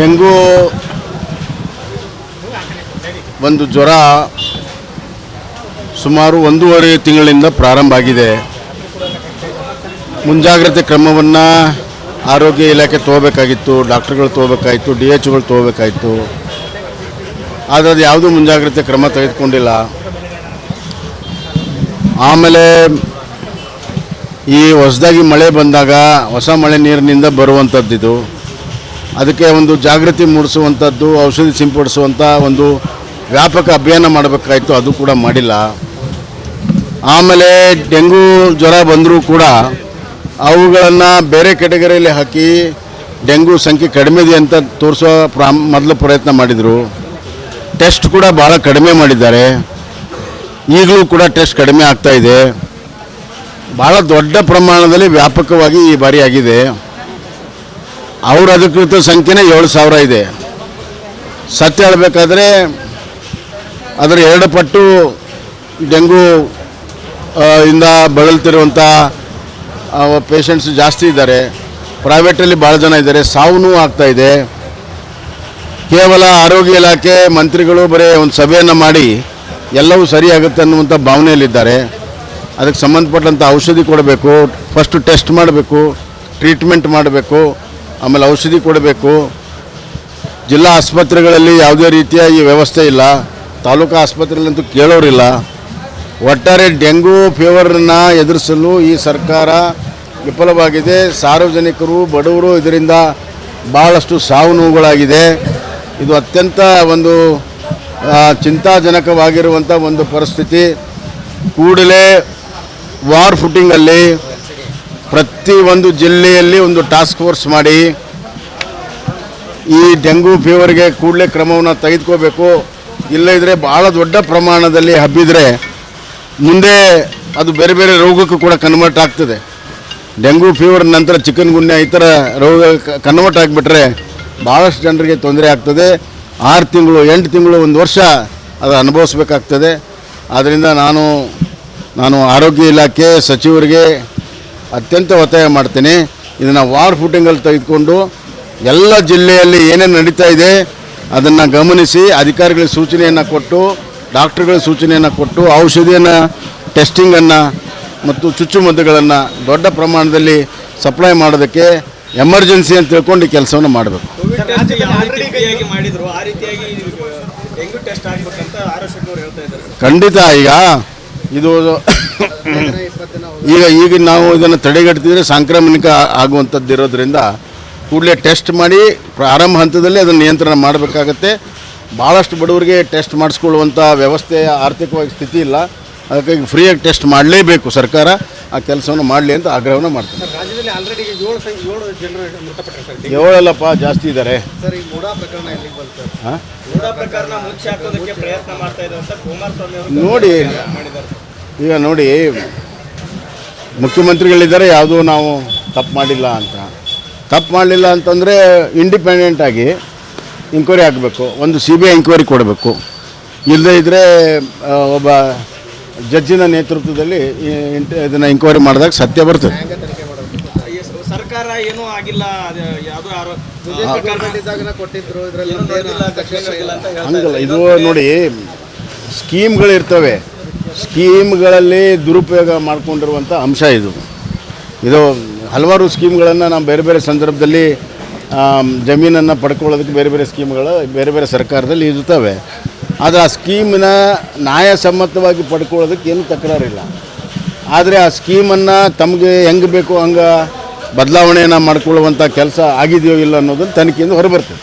Dengue ಒಂದು ಜ್ವರ ಸುಮಾರು ಒಂದೂವರೆ ತಿಂಗಳಿಂದ ಪ್ರಾರಂಭ ಆಗಿದೆ. ಮುಂಜಾಗ್ರತೆ ಕ್ರಮವನ್ನು ಆರೋಗ್ಯ ಇಲಾಖೆ ತಗೋಬೇಕಾಗಿತ್ತು, ಡಾಕ್ಟರ್ಗಳು ತೊಗೋಬೇಕಾಯಿತು, ಡಿ ಎಚ್ಗಳು ತೊಗೋಬೇಕಾಯಿತು. ಆದರೆ ಅದು ಯಾವುದೂ ಮುಂಜಾಗ್ರತೆ ಕ್ರಮ ತೆಗೆದುಕೊಂಡಿಲ್ಲ. ಆಮೇಲೆ ಈ ಹೊಸದಾಗಿ ಮಳೆ ಬಂದಾಗ ಹೊಸ ಮಳೆ ನೀರಿನಿಂದ ಬರುವಂಥದ್ದಿದು ಅದಕ್ಕೆ ಒಂದು ಜಾಗೃತಿ ಮೂಡಿಸುವಂಥದ್ದು, ಔಷಧಿ ಸಿಂಪಡಿಸುವಂಥ ಒಂದು ವ್ಯಾಪಕ ಅಭಿಯಾನ ಮಾಡಬೇಕಾಯಿತು, ಅದು ಕೂಡ ಮಾಡಿಲ್ಲ. ಆಮೇಲೆ ಡೆಂಗೂ ಜ್ವರ ಬಂದರೂ ಕೂಡ ಅವುಗಳನ್ನು ಬೇರೆ ಕೆಟಗರಿಯಲ್ಲಿ ಹಾಕಿ ಡೆಂಗೂ ಸಂಖ್ಯೆ ಕಡಿಮೆ ಇದೆ ಅಂತ ತೋರಿಸೋ ಪ್ರಾಮ್, ಮೊದಲು ಪ್ರಯತ್ನ ಮಾಡಿದರು. ಟೆಸ್ಟ್ ಕೂಡ ಭಾಳ ಕಡಿಮೆ ಮಾಡಿದ್ದಾರೆ. ಈಗಲೂ ಕೂಡ ಟೆಸ್ಟ್ ಕಡಿಮೆ ಆಗ್ತಾ ಇದೆ. ಭಾಳ ದೊಡ್ಡ ಪ್ರಮಾಣದಲ್ಲಿ ವ್ಯಾಪಕವಾಗಿ ಈ ಬಾರಿ ಆಗಿದೆ. ಅವ್ರ ಅಧಿಕೃತ ಸಂಖ್ಯೆನೇ ಏಳು ಸಾವಿರ ಇದೆ. ಸತ್ಯ ಹೇಳಬೇಕಾದ್ರೆ, ಅದರ ಎರಡು ಪಟ್ಟು ಡೆಂಗು ಇಂದ ಬಳಲ್ತಿರುವಂಥ ಪೇಷಂಟ್ಸ್ ಜಾಸ್ತಿ ಇದ್ದಾರೆ. ಪ್ರೈವೇಟಲ್ಲಿ ಭಾಳ ಜನ ಇದ್ದಾರೆ. ಆಗ್ತಾ ಇದೆ. ಕೇವಲ ಆರೋಗ್ಯ ಇಲಾಖೆ, ಮಂತ್ರಿಗಳು ಬರೀ ಒಂದು ಸಭೆಯನ್ನು ಮಾಡಿ ಎಲ್ಲವೂ ಸರಿಯಾಗುತ್ತೆ ಅನ್ನುವಂಥ ಭಾವನೆಯಲ್ಲಿದ್ದಾರೆ. ಅದಕ್ಕೆ ಸಂಬಂಧಪಟ್ಟಂಥ ಔಷಧಿ ಕೊಡಬೇಕು ಫಸ್ಟು ಟೆಸ್ಟ್ ಮಾಡಬೇಕು ಟ್ರೀಟ್ಮೆಂಟ್ ಮಾಡಬೇಕು. ಆಮೇಲೆ ಔಷಧಿ ಕೊಡಬೇಕು. ಜಿಲ್ಲಾ ಆಸ್ಪತ್ರೆಗಳಲ್ಲಿ ಯಾವುದೇ ರೀತಿಯ ಈ ವ್ಯವಸ್ಥೆ ಇಲ್ಲ. ತಾಲೂಕು ಆಸ್ಪತ್ರೆಗಳಂತೂ ಕೇಳೋರಿಲ್ಲ. ಒಟ್ಟಾರೆ ಡೆಂಗ್ಯೂ ಫೀವರನ್ನು ಎದುರಿಸಲು ಈ ಸರ್ಕಾರ ವಿಫಲವಾಗಿದೆ. ಸಾರ್ವಜನಿಕರು, ಬಡವರು ಇದರಿಂದ ಭಾಳಷ್ಟು ಸಾವು ನೋವುಗಳಾಗಿದೆ. ಇದು ಅತ್ಯಂತ ಒಂದು ಚಿಂತಾಜನಕವಾಗಿರುವಂಥ ಒಂದು ಪರಿಸ್ಥಿತಿ. ಕೂಡಲೇ ವಾರ್ ಫುಟಿಂಗಲ್ಲಿ ಪ್ರತಿ ಒಂದು ಜಿಲ್ಲೆಯಲ್ಲಿ ಒಂದು ಟಾಸ್ಕ್ ಫೋರ್ಸ್ ಮಾಡಿ ಈ ಡೆಂಗು ಫೀವರ್ಗೆ ಕೂಡಲೇ ಕ್ರಮವನ್ನು ತೆಗೆದುಕೋಬೇಕು. ಇಲ್ಲದಿದ್ದರೆ ಭಾಳ ದೊಡ್ಡ ಪ್ರಮಾಣದಲ್ಲಿ ಹಬ್ಬಿದರೆ ಮುಂದೆ ಅದು ಬೇರೆ ಬೇರೆ ರೋಗಕ್ಕೂ ಕೂಡ ಕನ್ವರ್ಟ್ ಆಗ್ತದೆ. ಡೆಂಗು ಫೀವರ್ ನಂತರ ಚಿಕನ್ ಗುನ್ಯ ಈ ಥರ ರೋಗ ಕನ್ವರ್ಟ್ ಆಗಿಬಿಟ್ರೆ ಭಾಳಷ್ಟು ಜನರಿಗೆ ತೊಂದರೆ ಆಗ್ತದೆ. ಆರು ತಿಂಗಳು, ಎಂಟು ತಿಂಗಳು, ಒಂದು ವರ್ಷ ಅದು ಅನುಭವಿಸ್ಬೇಕಾಗ್ತದೆ. ಆದ್ದರಿಂದ ನಾನು ನಾನು ಆರೋಗ್ಯ ಇಲಾಖೆ ಸಚಿವರಿಗೆ ಅತ್ಯಂತ ಒತ್ತಾಯ ಮಾಡ್ತೀನಿ. ಇದನ್ನು ವಾರ್ ಫುಟಿಂಗಲ್ಲಿ ತೆಗೆದುಕೊಂಡು ಎಲ್ಲ ಜಿಲ್ಲೆಯಲ್ಲಿ ಏನೇನು ನಡೀತಾ ಇದೆ ಅದನ್ನು ಗಮನಿಸಿ ಅಧಿಕಾರಿಗಳಿಗೆ ಸೂಚನೆಯನ್ನು ಕೊಟ್ಟು ಡಾಕ್ಟ್ರುಗಳ ಸೂಚನೆಯನ್ನು ಕೊಟ್ಟು ಔಷಧಿಯನ್ನು ಟೆಸ್ಟಿಂಗನ್ನು ಮತ್ತು ಚುಚ್ಚುಮದ್ದುಗಳನ್ನು ದೊಡ್ಡ ಪ್ರಮಾಣದಲ್ಲಿ ಸಪ್ಲೈ ಮಾಡೋದಕ್ಕೆ ಎಮರ್ಜೆನ್ಸಿ ಅಂತ ತಿಳ್ಕೊಂಡು ಈ ಕೆಲಸವನ್ನು ಮಾಡಬೇಕು. ಕೋವಿಡ್ ಟೆಸ್ಟ್ ರೀತಿಯಾಗಿ ಮಾಡಿದ್ರು ಆ ರೀತಿಯಾಗಿ ಡೆಂಗ್ಯೂ ಟೆಸ್ಟ್ ಆಗ್ಬೇಕಂತ ಆರೋಗ್ಯ ಅವರು ಹೇಳ್ತಾ ಇದ್ದಾರೆ. ಖಂಡಿತ ಈಗ ಇದು ಈಗ ಈಗ ನಾವು ಇದನ್ನು ತಡೆಗಟ್ಟಿದ್ರೆ ಸಾಂಕ್ರಾಮಿಕ ಆಗುವಂಥದ್ದು ಇರೋದ್ರಿಂದ ಕೂಡಲೇ ಟೆಸ್ಟ್ ಮಾಡಿ ಪ್ರಾರಂಭ ಹಂತದಲ್ಲಿ ಅದನ್ನು ನಿಯಂತ್ರಣ ಮಾಡಬೇಕಾಗತ್ತೆ. ಭಾಳಷ್ಟು ಬಡವರಿಗೆ ಟೆಸ್ಟ್ ಮಾಡಿಸ್ಕೊಳ್ಳುವಂಥ ವ್ಯವಸ್ಥೆ ಆರ್ಥಿಕವಾಗಿ ಸ್ಥಿತಿ ಇಲ್ಲ. ಅದಕ್ಕಾಗಿ ಫ್ರೀಯಾಗಿ ಟೆಸ್ಟ್ ಮಾಡಲೇಬೇಕು ಸರ್ಕಾರ. ಆ ಕೆಲಸವನ್ನು ಮಾಡಲಿ ಅಂತ ಆಗ್ರಹವನ್ನು ಮಾಡ್ತಾರೆ ಏಳಲ್ಲಪ್ಪ ಜಾಸ್ತಿ ಇದ್ದಾರೆ. ನೋಡಿ ಈಗ ನೋಡಿ ಮುಖ್ಯಮಂತ್ರಿಗಳಿದ್ದಾರೆ ಯಾವುದೂ ನಾವು ತಪ್ಪು ಮಾಡಿಲ್ಲ ಅಂತ. ತಪ್ಪು ಮಾಡಲಿಲ್ಲ ಅಂತಂದರೆ ಇಂಡಿಪೆಂಡೆಂಟ್ ಆಗಿ ಇಂಕ್ವೈರಿ ಆಗಬೇಕು ಒಂದು ಸಿ ಬಿ ಐ ಇಂಕ್ವೈರಿ ಕೊಡಬೇಕು. ಇಲ್ಲದೇ ಇದ್ದರೆ ಒಬ್ಬ ಜಡ್ಜಿನ ನೇತೃತ್ವದಲ್ಲಿ ಇದನ್ನು ಇಂಕ್ವೈರಿ ಮಾಡಿದಾಗ ಸತ್ಯ ಬರ್ತದೆ. ಸರ್ಕಾರ ಏನೂ ಆಗಿಲ್ಲ ಹಂಗಲ್ಲ ಇದು ನೋಡಿ ಸ್ಕೀಮ್ಗಳಿರ್ತವೆ ಸ್ಕೀಮ್ಗಳಲ್ಲಿ ದುರುಪಯೋಗ ಮಾಡಿಕೊಂಡಿರುವಂಥ ಅಂಶ ಇದು. ಇದು ಹಲವಾರು ಸ್ಕೀಮ್ಗಳನ್ನು ನಾವು ಬೇರೆ ಬೇರೆ ಸಂದರ್ಭದಲ್ಲಿ ಜಮೀನನ್ನು ಪಡ್ಕೊಳ್ಳೋದಕ್ಕೆ ಬೇರೆ ಬೇರೆ ಸ್ಕೀಮ್ಗಳು, ಬೇರೆ ಬೇರೆ ಸರ್ಕಾರದಲ್ಲಿ ಇರ್ತವೆ. ಆದರೆ ಆ ಸ್ಕೀಮಿನ ನ್ಯಾಯಸಮ್ಮತವಾಗಿ ಪಡ್ಕೊಳ್ಳೋದಕ್ಕೆ ಏನು ತಕರಾರಿಲ್ಲ. ಆದರೆ ಆ ಸ್ಕೀಮನ್ನು ತಮಗೆ ಹೆಂಗೆ ಬೇಕು ಹಂಗೆ ಬದಲಾವಣೆಯನ್ನು ಮಾಡಿಕೊಳ್ಳುವಂಥ ಕೆಲಸ ಆಗಿದೆಯೋ ಇಲ್ಲ ಅನ್ನೋದನ್ನು ತನಿಖೆಯಿಂದ ಹೊರಬರ್ತದೆ.